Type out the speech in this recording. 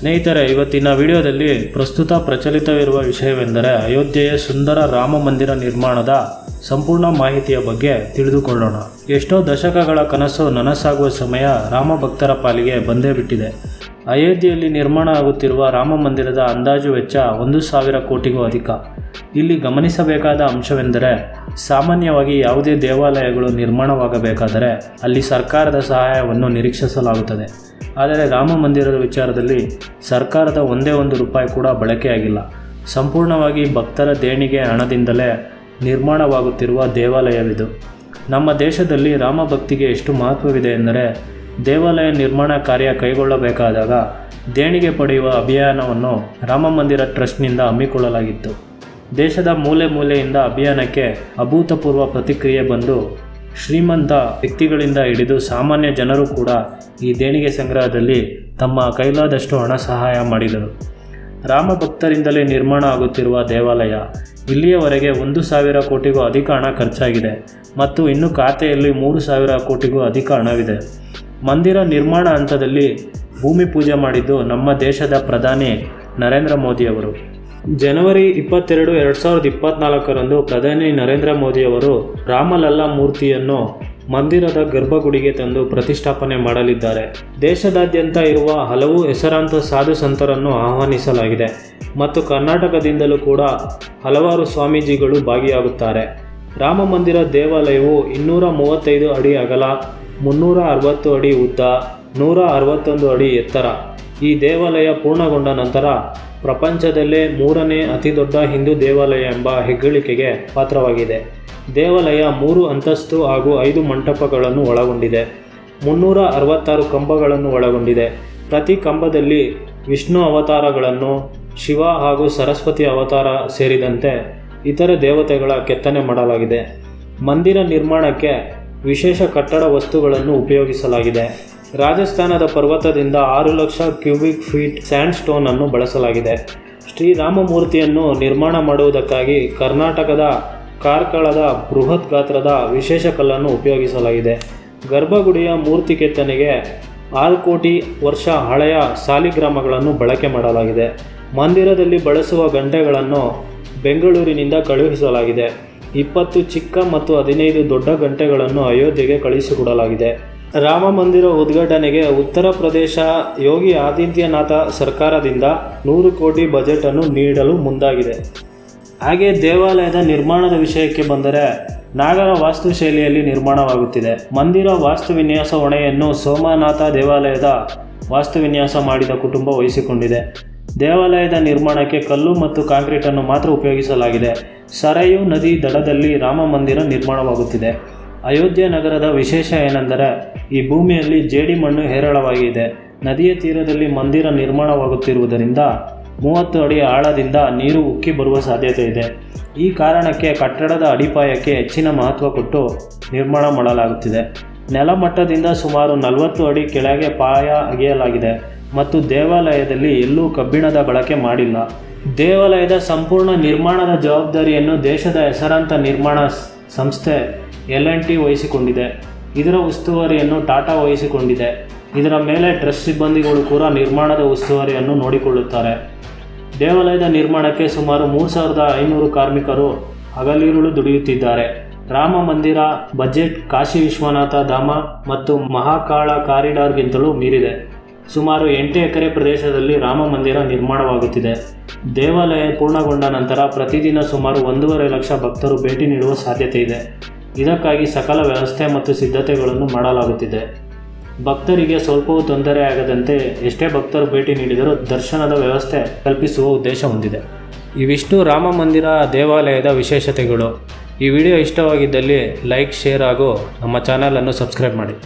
ಸ್ನೇಹಿತರೆ, ಇವತ್ತಿನ ವಿಡಿಯೋದಲ್ಲಿ ಪ್ರಸ್ತುತ ಪ್ರಚಲಿತವಿರುವ ವಿಷಯವೆಂದರೆ ಅಯೋಧ್ಯೆಯ ಸುಂದರ ರಾಮ ಮಂದಿರ ನಿರ್ಮಾಣದ ಸಂಪೂರ್ಣ ಮಾಹಿತಿಯ ಬಗ್ಗೆ ತಿಳಿದುಕೊಳ್ಳೋಣ. ಎಷ್ಟೋ ದಶಕಗಳ ಕನಸು ನನಸಾಗುವ ಸಮಯ ರಾಮ ಭಕ್ತರ ಪಾಲಿಗೆ ಬಂದೇ ಬಿಟ್ಟಿದೆ. ಅಯೋಧ್ಯೆಯಲ್ಲಿ ನಿರ್ಮಾಣ ಆಗುತ್ತಿರುವ ರಾಮ ಮಂದಿರದ ಅಂದಾಜು ವೆಚ್ಚ ಒಂದು ಸಾವಿರ ಕೋಟಿಗೂ ಅಧಿಕ. ಇಲ್ಲಿ ಗಮನಿಸಬೇಕಾದ ಅಂಶವೆಂದರೆ, ಸಾಮಾನ್ಯವಾಗಿ ಯಾವುದೇ ದೇವಾಲಯಗಳು ನಿರ್ಮಾಣವಾಗಬೇಕಾದರೆ ಅಲ್ಲಿ ಸರ್ಕಾರದ ಸಹಾಯವನ್ನು ನಿರೀಕ್ಷಿಸಲಾಗುತ್ತದೆ. ಆದರೆ ರಾಮ ಮಂದಿರದ ವಿಚಾರದಲ್ಲಿ ಸರ್ಕಾರದ ಒಂದೇ ಒಂದು ರೂಪಾಯಿ ಕೂಡ ಬಳಕೆಯಾಗಿಲ್ಲ. ಸಂಪೂರ್ಣವಾಗಿ ಭಕ್ತರ ದೇಣಿಗೆ ಹಣದಿಂದಲೇ ನಿರ್ಮಾಣವಾಗುತ್ತಿರುವ ದೇವಾಲಯವಿದು. ನಮ್ಮ ದೇಶದಲ್ಲಿ ರಾಮ ಭಕ್ತಿಗೆ ಎಷ್ಟು ಮಹತ್ವವಿದೆ ಎಂದರೆ ದೇವಾಲಯ ನಿರ್ಮಾಣ ಕಾರ್ಯ ಕೈಗೊಳ್ಳಬೇಕಾದಾಗ ದೇಣಿಗೆ ಪಡೆಯುವ ಅಭಿಯಾನವನ್ನು ರಾಮಮಂದಿರ ಟ್ರಸ್ಟ್ನಿಂದ ಹಮ್ಮಿಕೊಳ್ಳಲಾಗಿತ್ತು. ದೇಶದ ಮೂಲೆ ಮೂಲೆಯಿಂದ ಅಭಿಯಾನಕ್ಕೆ ಅಭೂತಪೂರ್ವ ಪ್ರತಿಕ್ರಿಯೆ ಬಂದು ಶ್ರೀಮಂತ ವ್ಯಕ್ತಿಗಳಿಂದ ಹಿಡಿದು ಸಾಮಾನ್ಯ ಜನರು ಕೂಡ ಈ ದೇಣಿಗೆ ಸಂಗ್ರಹದಲ್ಲಿ ತಮ್ಮ ಕೈಲಾದಷ್ಟು ಹಣ ಸಹಾಯ ಮಾಡಿದರು. ರಾಮ ಭಕ್ತರಿಂದಲೇ ನಿರ್ಮಾಣ ಆಗುತ್ತಿರುವ ದೇವಾಲಯ ಇಲ್ಲಿಯವರೆಗೆ ಒಂದು ಸಾವಿರ ಕೋಟಿಗೂ ಅಧಿಕ ಹಣ ಖರ್ಚಾಗಿದೆ ಮತ್ತು ಇನ್ನು ಖಾತೆಯಲ್ಲಿ ಮೂರು ಸಾವಿರ ಕೋಟಿಗೂ ಅಧಿಕ ಹಣವಿದೆ. ಮಂದಿರ ನಿರ್ಮಾಣ ಹಂತದಲ್ಲಿ ಭೂಮಿ ಪೂಜೆ ಮಾಡಿದ್ದು ನಮ್ಮ ದೇಶದ ಪ್ರಧಾನಿ ನರೇಂದ್ರ ಮೋದಿಯವರು ಜನವರಿ ಇಪ್ಪತ್ತೆರಡು ಎರಡು ಸಾವಿರದ ಇಪ್ಪತ್ನಾಲ್ಕರಂದು ಪ್ರಧಾನಿ ನರೇಂದ್ರ ಮೋದಿಯವರು ರಾಮಲಲ್ಲಾ ಮೂರ್ತಿಯನ್ನು ಮಂದಿರದ ಗರ್ಭಗುಡಿಗೆ ತಂದು ಪ್ರತಿಷ್ಠಾಪನೆ ಮಾಡಲಿದ್ದಾರೆ. ದೇಶದಾದ್ಯಂತ ಇರುವ ಹಲವು ಹೆಸರಾಂತ ಸಾಧು ಸಂತರನ್ನು ಆಹ್ವಾನಿಸಲಾಗಿದೆ ಮತ್ತು ಕರ್ನಾಟಕದಿಂದಲೂ ಕೂಡ ಹಲವಾರು ಸ್ವಾಮೀಜಿಗಳು ಭಾಗಿಯಾಗುತ್ತಾರೆ. ರಾಮ ಮಂದಿರ ದೇವಾಲಯವು ಇನ್ನೂರ ಮೂವತ್ತೈದು ಅಡಿ ಅಗಲ ಮುನ್ನೂರ ಅರವತ್ತು ಅಡಿ ಉದ್ದ ನೂರ ಅರವತ್ತೊಂದು ಅಡಿ ಎತ್ತರ. ಈ ದೇವಾಲಯ ಪೂರ್ಣಗೊಂಡ ನಂತರ ಪ್ರಪಂಚದಲ್ಲೇ ಮೂರನೇ ಅತಿದೊಡ್ಡ ಹಿಂದೂ ದೇವಾಲಯ ಎಂಬ ಹೆಗ್ಗಳಿಕೆಗೆ ಪಾತ್ರವಾಗಿದೆ. ದೇವಾಲಯ ಮೂರು ಅಂತಸ್ತು ಹಾಗೂ ಐದು ಮಂಟಪಗಳನ್ನು ಒಳಗೊಂಡಿದೆ. ಮುನ್ನೂರ ಅರವತ್ತಾರು ಕಂಬಗಳನ್ನು ಒಳಗೊಂಡಿದೆ. ಪ್ರತಿ ಕಂಬದಲ್ಲಿ ವಿಷ್ಣು ಅವತಾರಗಳನ್ನು, ಶಿವ ಹಾಗೂ ಸರಸ್ವತಿ ಅವತಾರ ಸೇರಿದಂತೆ ಇತರ ದೇವತೆಗಳ ಕೆತ್ತನೆ ಮಾಡಲಾಗಿದೆ. ಮಂದಿರ ನಿರ್ಮಾಣಕ್ಕೆ ವಿಶೇಷ ಕಟ್ಟಡ ವಸ್ತುಗಳನ್ನು ಉಪಯೋಗಿಸಲಾಗಿದೆ. ರಾಜಸ್ಥಾನದ ಪರ್ವತದಿಂದ ಆರು lakh cubic feet sand stone ಅನ್ನು ಬಳಸಲಾಗಿದೆ. ಶ್ರೀರಾಮಮೂರ್ತಿಯನ್ನು ನಿರ್ಮಾಣ ಮಾಡುವುದಕ್ಕಾಗಿ ಕರ್ನಾಟಕದ ಕಾರ್ಕಳದ ಬೃಹತ್ ಗಾತ್ರದ ವಿಶೇಷ ಕಲ್ಲನ್ನು ಉಪಯೋಗಿಸಲಾಗಿದೆ. ಗರ್ಭಗುಡಿಯ ಮೂರ್ತಿ ಕೆತ್ತನೆಗೆ ಆರು ಕೋಟಿ ವರ್ಷ ಹಳೆಯ ಸಾಲಿಗ್ರಾಮಗಳನ್ನು ಬಳಕೆ ಮಾಡಲಾಗಿದೆ. ಮಂದಿರದಲ್ಲಿ ಬಳಸುವ ಗಂಟೆಗಳನ್ನು ಬೆಂಗಳೂರಿನಿಂದ ಕಳುಹಿಸಲಾಗಿದೆ. ಇಪ್ಪತ್ತು ಚಿಕ್ಕ ಮತ್ತು ಹದಿನೈದು ದೊಡ್ಡ ಗಂಟೆಗಳನ್ನು ಅಯೋಧ್ಯೆಗೆ ಕಳುಹಿಸಿಕೊಡಲಾಗಿದೆ ರಾಮ ಮಂದಿರ ಉದ್ಘಾಟನೆಗೆ ಉತ್ತರ ಪ್ರದೇಶ ಯೋಗಿ ಆದಿತ್ಯನಾಥ ಸರ್ಕಾರದಿಂದ ನೂರು ಕೋಟಿ ಬಜೆಟ್ ಅನ್ನು ನೀಡಲು ಮುಂದಾಗಿದೆ. ಹಾಗೆ ದೇವಾಲಯದ ನಿರ್ಮಾಣದ ವಿಷಯಕ್ಕೆ ಬಂದರೆ ನಾಗರ ವಾಸ್ತುಶೈಲಿಯಲ್ಲಿ ನಿರ್ಮಾಣವಾಗುತ್ತಿದೆ. ಮಂದಿರ ವಾಸ್ತುವಿನ್ಯಾಸ ಹೊಣೆಯನ್ನು ಸೋಮನಾಥ ದೇವಾಲಯದ ವಾಸ್ತುವಿನ್ಯಾಸ ಮಾಡಿದ ಕುಟುಂಬ ವಹಿಸಿಕೊಂಡಿದೆ. ದೇವಾಲಯದ ನಿರ್ಮಾಣಕ್ಕೆ ಕಲ್ಲು ಮತ್ತು ಕಾಂಕ್ರೀಟನ್ನು ಮಾತ್ರ ಉಪಯೋಗಿಸಲಾಗಿದೆ. ಸರಯು ನದಿ ದಡದಲ್ಲಿ ರಾಮ ಮಂದಿರ ನಿರ್ಮಾಣವಾಗುತ್ತಿದೆ. ಅಯೋಧ್ಯೆ ನಗರದ ವಿಶೇಷ ಏನೆಂದರೆ, ಈ ಭೂಮಿಯಲ್ಲಿ ಜೇಡಿ ಮಣ್ಣು ಹೇರಳವಾಗಿದೆ. ನದಿಯ ತೀರದಲ್ಲಿ ಮಂದಿರ ನಿರ್ಮಾಣವಾಗುತ್ತಿರುವುದರಿಂದ ಮೂವತ್ತು ಅಡಿ ಆಳದಿಂದ ನೀರು ಉಕ್ಕಿ ಬರುವ ಸಾಧ್ಯತೆ ಇದೆ. ಈ ಕಾರಣಕ್ಕೆ ಕಟ್ಟಡದ ಅಡಿಪಾಯಕ್ಕೆ ಹೆಚ್ಚಿನ ಮಹತ್ವ ಕೊಟ್ಟು ನಿರ್ಮಾಣ ಮಾಡಲಾಗುತ್ತಿದೆ. ನೆಲಮಟ್ಟದಿಂದ ಸುಮಾರು ನಲವತ್ತು ಅಡಿ ಕೆಳಗೆ ಪಾಯ ಅಗೆಯಲಾಗಿದೆ. ಮತ್ತು ದೇವಾಲಯದಲ್ಲಿ ಎಲ್ಲೂ ಕಬ್ಬಿಣದ ಬಳಕೆ ಮಾಡಿಲ್ಲ. ದೇವಾಲಯದ ಸಂಪೂರ್ಣ ನಿರ್ಮಾಣದ ಜವಾಬ್ದಾರಿಯನ್ನು ದೇಶದ ಹೆಸರಾಂತ ನಿರ್ಮಾಣ ಸಂಸ್ಥೆ ಎಲ್ ಎನ್ ಟಿ ವಹಿಸಿಕೊಂಡಿದೆ. ಇದರ ಉಸ್ತುವಾರಿಯನ್ನು ಟಾಟಾ ವಹಿಸಿಕೊಂಡಿದೆ. ಇದರ ಮೇಲೆ ಟ್ರಸ್ಟ್ ಸಿಬ್ಬಂದಿಗಳು ಕೂಡ ನಿರ್ಮಾಣದ ಉಸ್ತುವಾರಿಯನ್ನು ನೋಡಿಕೊಳ್ಳುತ್ತಾರೆ. ದೇವಾಲಯದ ನಿರ್ಮಾಣಕ್ಕೆ ಸುಮಾರು ಮೂರು ಸಾವಿರದ ಐನೂರು ಕಾರ್ಮಿಕರು ಹಗಲಿರುಳು ದುಡಿಯುತ್ತಿದ್ದಾರೆ. ರಾಮ ಮಂದಿರ, ಬಜೆಟ್, ಕಾಶಿ ವಿಶ್ವನಾಥ ಧಾಮ ಮತ್ತು ಮಹಾಕಾಳ ಕಾರಿಡಾರ್ಗಿಂತಲೂ ಮೀರಿದೆ. ಸುಮಾರು ಎಂಟು ಎಕರೆ ಪ್ರದೇಶದಲ್ಲಿ ರಾಮ ಮಂದಿರ ನಿರ್ಮಾಣವಾಗುತ್ತಿದೆ. ದೇವಾಲಯ ಪೂರ್ಣಗೊಂಡ ನಂತರ ಪ್ರತಿದಿನ ಸುಮಾರು ಒಂದೂವರೆ ಲಕ್ಷ ಭಕ್ತರು ಭೇಟಿ ನೀಡುವ ಸಾಧ್ಯತೆ ಇದೆ. ಇದಕ್ಕಾಗಿ ಸಕಲ ವ್ಯವಸ್ಥೆ ಮತ್ತು ಸಿದ್ಧತೆಗಳನ್ನು ಮಾಡಲಾಗುತ್ತಿದೆ. ಭಕ್ತರಿಗೆ ಸ್ವಲ್ಪವೂ ತೊಂದರೆಯಾಗದಂತೆ ಎಷ್ಟೇ ಭಕ್ತರು ಭೇಟಿ ನೀಡಿದರೂ ದರ್ಶನದ ವ್ಯವಸ್ಥೆ ಕಲ್ಪಿಸುವ ಉದ್ದೇಶ ಹೊಂದಿದೆ. ಇವಿಷ್ಟು ರಾಮ ಮಂದಿರ ದೇವಾಲಯದ ವಿಶೇಷತೆಗಳು. ಈ ವಿಡಿಯೋ ಇಷ್ಟವಾಗಿದ್ದಲ್ಲಿ ಲೈಕ್, ಶೇರ್ ಹಾಗೂ ನಮ್ಮ ಚಾನಲನ್ನು ಸಬ್ಸ್ಕ್ರೈಬ್ ಮಾಡಿ.